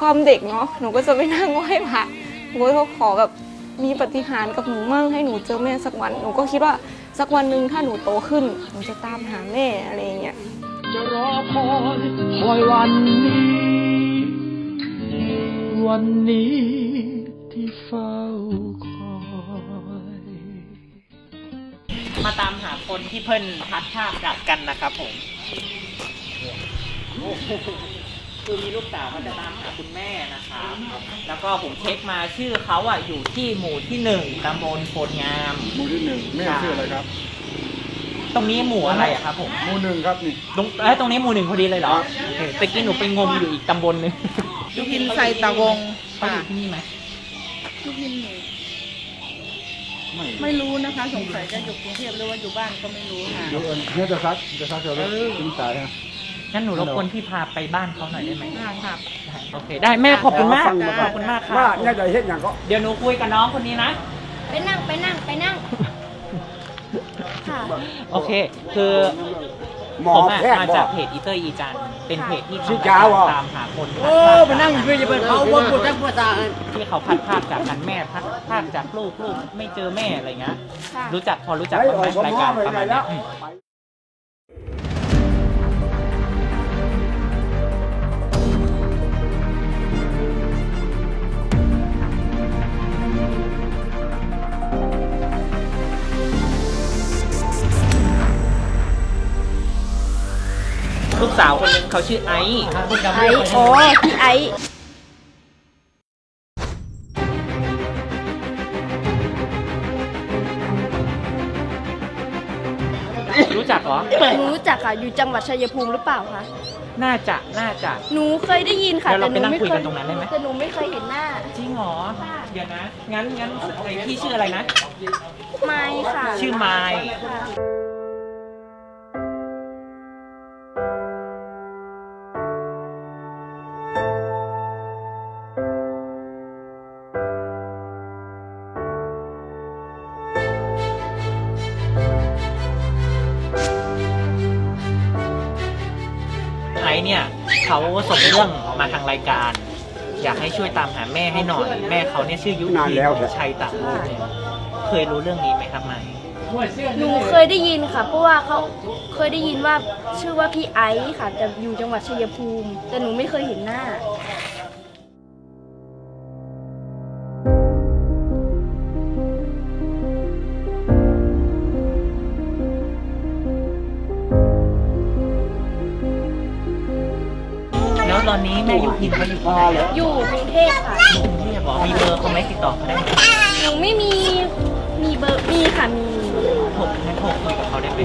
ความเด็กเนาะหนูก็จะไปนั่งไหว้พระหนูก็ขอแบบมีปฏิหารกับหนูมั่งให้หนูเจอแม่สักวันหนูก็คิดว่าสักวันหนึ่งถ้าหนูโตขึ้นหนูจะตามหาแม่อะไรเงี้ยจะรอคอยคอยวันนี้ วันนี้ที่เฝ้าคอยมาตามหาคนที่เพิ่นพัดภาคจากกันนะครับผม คือมีลูกสาวเขาจะตามหาคุณแม่นะครับแล้วก็ผมเช็คมาชื่อเขาอะอยู่ที่หมู่ที่หนึ่งตำบลโพนงาม หมู่ที่หนึ่งแม่ชื่ออะไรครับ ตรงนี้หมู่อะไรอะครับผมหมู่หนึ่งครับนี่ตรงเอ้ยตรงนี้หมู่หนึ่งพอดีเลยเหรอโอเคตะกี้หนูไปงมอยู่อีกตำบลหนึงยุพินไซตะวงเขาอยู่ที่นี่ไหมยุพินหนูไม่ไม่รู้นะคะ สงสัยจะอยู่กรุงเทพหรือว่าอยู่บ้านก็ไม่รู้ค่ะ เดี๋ยวเอิญเนี่ยจะซักจะซักเดี๋ยวเราทิ้งสายฮะ งั้นหนูรบกวนพี่พาไปบ้านเขาหน่อยได้ไหมค่ะค่ะได้โอเค ได้แม่ขอบคุณมากขอบคุณมากครัว่าบเนี่ยจะเห็นอย่างก็เดี๋ยวหนูคุยกับน้องคนนี้นะ ไปนั่งไปนั่งไปนั่ง ค่ะ โอเค คือหมอผมอะแพทย์มาบจาอกก เพจอีเตอร์อีจัน เป็นเพจที่ชื่ทำอจ้าวอะตามหาคนโอ้มานั่งอยู่จะเป็นเขาบนบนทั้งภาษาที่เขาพัดภาคจากกันแม่พัดภาคจากลูกลูกไม่เจอแม่อะไรเงี้ย ค่ะ รู้จักพอรู้จักไอ้บ้างไหมออกรายการไปประไหนมาณแล้เนี้ยวอืม สาวคนหนึงเขาชื่อไอซ์ไอโอ้พี่ไอรู้จักเหรอ หนูรู้จักค่ะ อยู่จังหวัดชัยภูมิหรือเปล่าคะ น่าจะ น่าจะ หนูเคยได้ยินค่ะ เดี๋ยวเราแต่หนูไปนั่งไม่คุยเคกัยนตรงนั้นได้ไหมแต่หนูไม่เคยเห็นหน้า จริงเหรอ เดี๋ยวนะ งั้นงั้นไอพี่ชื่ออะไรนะ ไม่ค่ะ ชื่อไมายค่ะ เนี่ยเขาส่งเรื่องมาทางรายการ อยากให้ช่วยตามหาแม่ให้หน่อย แม่เขาเนี่ยชื่อยุนานพีแล้วแหละชัยตะวงศ์เคยรู้เรื่องนี้ไหมครับไมค์หนูเคยได้ยินค่ะ เพราะว่าเขาเคยได้ยินว่าชื่อว่าพี่ไอซ์ค่ะ แต่อยู่จังหวัดชัยภูมิ แต่หนูไม่เคยเห็นหน้า แล้วตอนนี้แม่ยุพินเขาอยู่ที่ไหนอะอยู่กรุงเทพค่ะอยู่กรุงเทพเหรอมีเบอร์เขาไหมติดต่อเขาได้ไหมหนูไม่มี มีเบอร์ มีค่ะ มี โทรงั้นโทรคุยกับเขาได้ไหม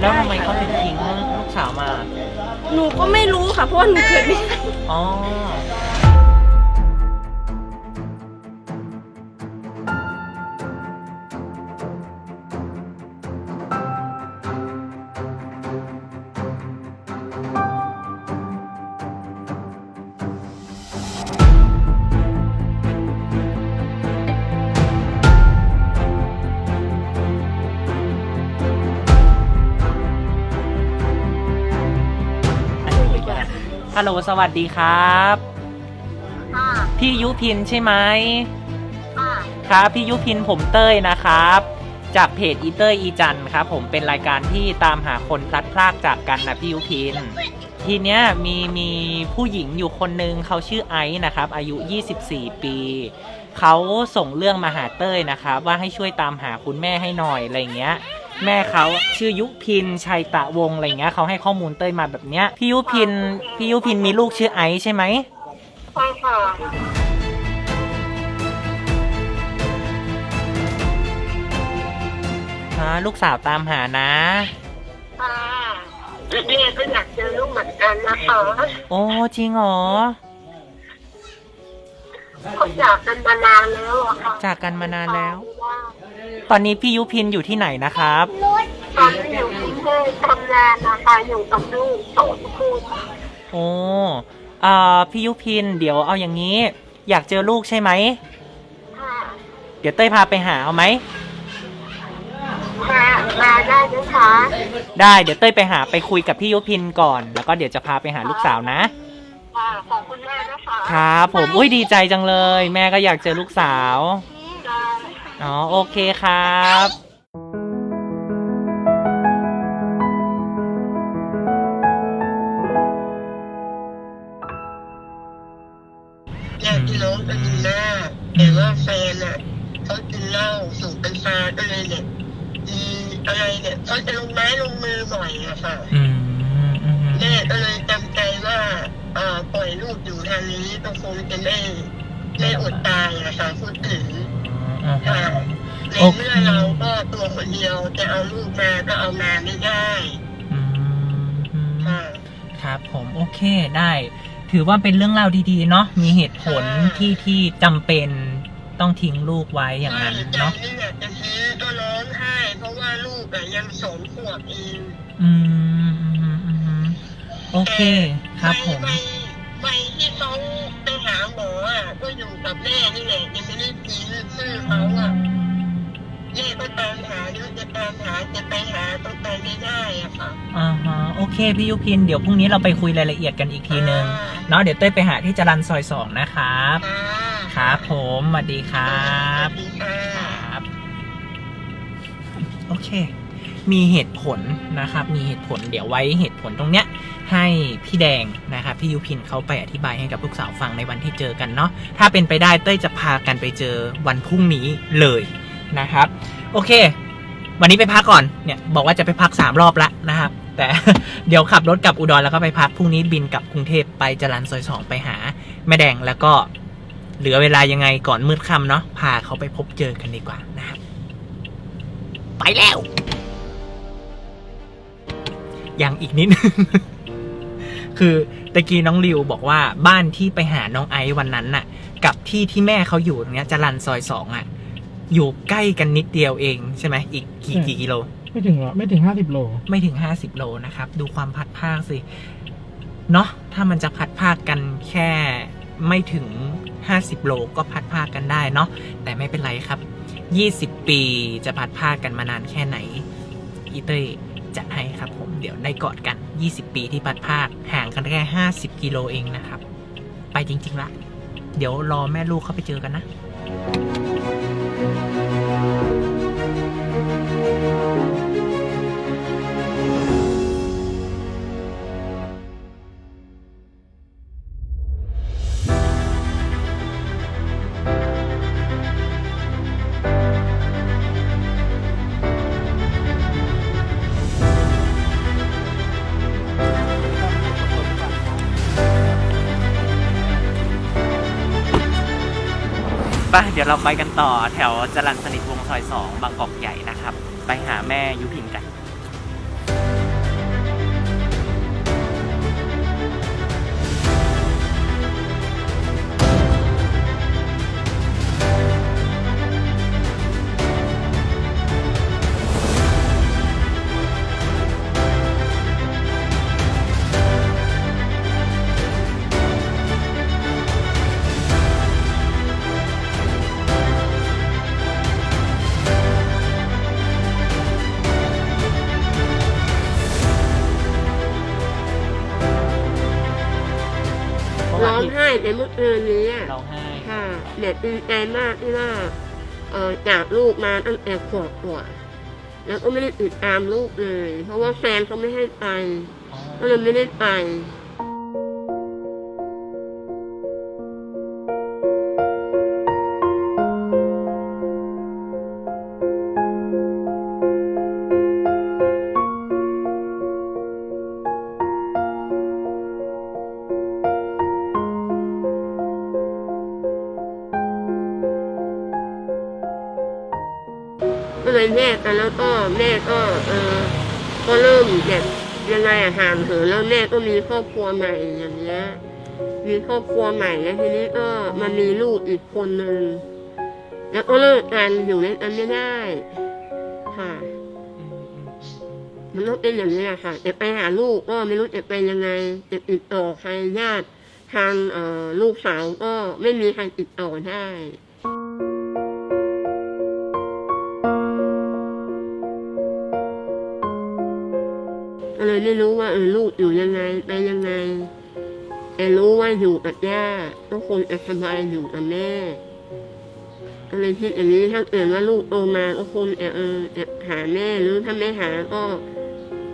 แล้วทำไมเขาถึงทิ้งลูกสาวมา หนูก็ไม่รู้ค่ะ เพราะว่าหนูเกิดไม่ได้ อ๋อ ฮัลโหลสวัสดีครับพี่ยุพินใช่ไหมครับพี่ยุพินผมเต้ยนะครับ จากเพจอีเตอร์อีจันครับ ผมเป็นรายการที่ตามหาคนพลัดพรากจากกันนะพี่ยุพิน ทีเนี้ยมีมีผู้หญิงอยู่คนนึงเขาชื่อไอซ์นะครับ อายุ 24 ปีเขาส่งเรื่องมาหาเต้ยนะครับ ว่าให้ช่วยตามหาคุณแม่ให้หน่อยอะไรเงี้ย แม่เขาชื่อยุพินชัยตะวงศ์อะไรเงี้ยเขาให้ข้อมูลเต้ยมาแบบเนี้ยพี่ยุพินพี่ยุพินมีลูกชื่อไอซ์ใช่ไหมใช่ค่ะฮะลูกสาวตามหานะ ค่ะเรียก็อยากเจอลูกเหมือนกันนะคะโอ้จริงเหรอเขาจากกันมานานแล้วอะค่ะจากกันมานานแล้ว ตอนนี้พี่ยุพินอยู่ที่ไหนนะครับ ตอนที่อยู่กรุงเทพทำงานนะคะอยู่กับลูกสองคนโอ้อ่าพี่ยุพิน เดี๋ยวเอาอย่างนี้ อยากเจอลูกใช่ไหม ค่ะเดี๋ยวเต้ยพาไปหาเอาไหม มามาได้ไหมคะได้ เดี๋ยวเต้ยไปหาไปคุยกับพี่ยุพินก่อน แล้วก็เดี๋ยวจะพาไปหาลูกสาวนะ ค่ะขอบคุณแม่นะคะ ครับผม อุ้ยดีใจจังเลย แม่ก็อยากเจอลูกสาวจ้า อ๋อ โอเคครับญาติพี่น้องก็ดีมากแต่ว่าแฟนอะเขากินเหล้าสูบกัญชาก็เลยเนี่ยมีอะไรเนี่ยเขาจะลงไม้ลงมือบ่อยอะค่ะอืมอืมแม่ก็เลยจำใจว่าเอ่อปล่อยลูกอยู่ทางนี้ก็คงจะไม่ไม่อดตายอะค่ะพูดถึง อื มค่ะในเมื่อเราก็ตัวคนเดียวจะเอาลูกมาก็เอามาไม่ได้อืม ค่ะ ครับผมโอเคได้ ถือว่าเป็นเรื่องราวดีๆ เนาะมีเหตุผลที่ที่จำเป็นต้องทิ้งลูกไว้อย่างนั้นใช่ใจเนาะนี่อยากจะซื้อก็ร้องไห้ เพราะว่าลูกอะยังสองขวบเองอืมอืมอืมโอเคครับผมใบใบที่เขาไปหาหมออะก็อยู่กับแม่ เคพี่ยุพิน เดี๋ยวพรุ่งนี้เราไปคุยรายละเอียดกันอีกทีนึงเนาะเดี๋ยวเต้ยไปหาที่จรันซอยสองนะครับค่ะครับผมสวัสดีครับสวัสดีค่ะครับ โอเค มีเหตุผลนะครับ มีเหตุผลเดี๋ยวไว้เหตุผลตรงเนี้ย ให้พี่แดงนะครับพี่ยุพินเขาไปอธิบายให้กับลูกสาวฟังในวันที่เจอกันเนาะถ้าเป็นไปได้เต้ยจะพากันไปเจอวันพรุ่งนี้เลยนะครับ โอเค วันนี้ไปพักก่อนเนี่ยบอกว่าจะไปพักสามรอบละนะครับ แต่เดี๋ยวขับรถกลับอุดรแล้วก็ไปพักพรุ่งนี้บินกลับกรุงเทพไปจรันซอยสองไปหา แม่แดงแล้วก็เหลือเวลายังไงก่อนมืดค่ำเนาะพาเขาไปพบเจอกันดีกว่านะครับไปแล้วยังอีกนิดนึงคือตะกี้น้องริวบอกว่าบ้านที่ไปหาน้องไอซ์วันนั้นน่ะ กับที่ที่แม่เขาอยู่ตรงเนี้ยจรันซอยสองอะ อยู่ใกล้กันนิดเดียวเองใช่ไหมอีกกี่ใช่กี่กิโล ไม่ถึงหรอ ไม่ถึงห้าสิบโล ไม่ถึง50โลนะครับ ดูความพัดภาคสิ เนาะถ้ามันจะพัดภาคกันแค่ไม่ถึง50โลก็พัดภาคกันได้เนาะแต่ไม่เป็นไรครับ20ปีจะพัดภาคกันมานานแค่ไหน อีเต้ยจัดให้ครับผมเดี๋ยวได้กอดกัน 20 ปีที่พัดภาคห่างกันแค่ 50 กิโลเองนะครับ ไปจริง ๆ ละ เดี๋ยวรอแม่ลูกเข้าไปเจอกันนะ ไปเดี๋ยวเราไปกันต่อแถวจรันสนิทวงซอยสองบางกอกใหญ่นะครับ ไปหาแม่ยุพินกัน เมื่อคืนนี้อะเราให้ค่ะเด็กดีใจมากที่ว่าเออจากลูกมาตั้งแต่ขวบกว่าแล้วก็ไม่ได้ติดตามลูกเลย เพราะว่าแฟนเขาไม่ให้ไปก็เลยไม่ได้ไป ก็เลยแยกกันแล้วก็แม่ก็เออก็เริ่มแบบยังไงอะห่างเหินแล้วแม่ก็มีครอบครัวใหม่อย่างเงี้ยมีครอบครัวใหม่แล้วทีนี้ก็มามีลูกอีกคนนึงแล้วก็เลิกกันอยู่ด้วยกันไม่ได้ค่ะ มันต้องเป็นอย่างนี้อะค่ะจะไปหาลูกก็ไม่รู้จะไปยังไงจะติดต่อใครญาติทางเอ่อลูกสาวก็ไม่มีใครติดต่อได้ เลยไม่รู้ว่าเออลูกอยู่ยังไงไปยังไง แต่รู้ว่าอยู่กับย่าก็คงจะสบายอยู่กับแม่ก็เลยคิดอย่างนี้ถ้าเกิดว่าลูกโตมาก็คงจะเออจะหาแม่หรือถ้าไม่หาก็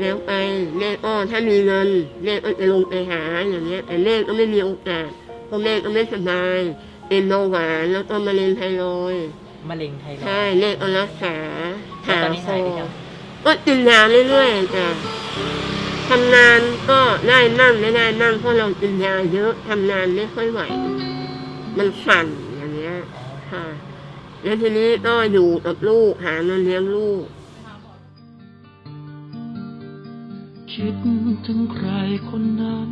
แล้วไปแม่ก็ถ้ามีเงินแม่ก็จะลงไปหาอย่างเงี้ย แต่แม่ก็ไม่มีโอกาสเพราะแม่ก็ไม่สบายเป็นเบาหวานแล้วก็มะเร็งไทรอยด์มะเร็งไทรอยใช่แม่ก็รักษาแล้วหาตอนนี้คหายอหรือยัง ก็กินยาเรื่อยๆจ้ะทำงานก็ได้นั่งไม่ได้นั่งเพราะเรากินยาเยอะทำงานไม่ค่อยไหว มันสั่นอย่างเงี้ย ค่ะ แล้วทีนี้ก็อยู่กับลูกหาเงินเลี้ยงลูก คิดถึงใครคนนั้น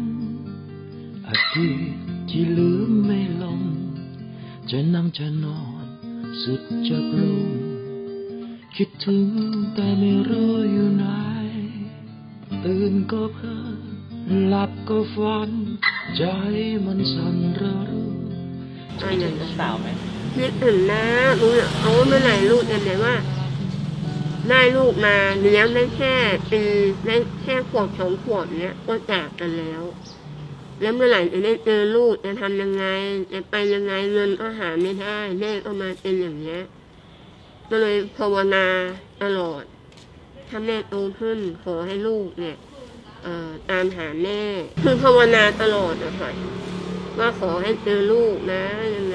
อดีตที่ลืมไม่ลง จะนั่งจะนอน สุดจะปรุง คิดถึงแต่ไม่รู้อยู่ไหน ตื่นก็เพ้อหลับก็ฝัน ใจมันสั่นระรู้คิดถึงลูกสาวไหมคิดถึงนะรู้เอาเมื่อไหร่ลูกจะไหนว่า ได้ลูกมาเลี้ยงได้แค่ปีได้แค่ขวบสองขวบเนี้ยก็จากกันแล้ว แล้วเมื่อไหร่จะได้เจอลูกจะทำยังไงจะไปยังไงเงินก็หาไม่ได้แม่ก็มาเป็นอย่างเงี้ย ก็เลยภาวนาตลอด ถ้าแม่โตขึ้นขอให้ลูกเนี่ยตามหาแม่ คือภาวนาตลอดอะค่ะว่าขอให้เจอลูกนะยัง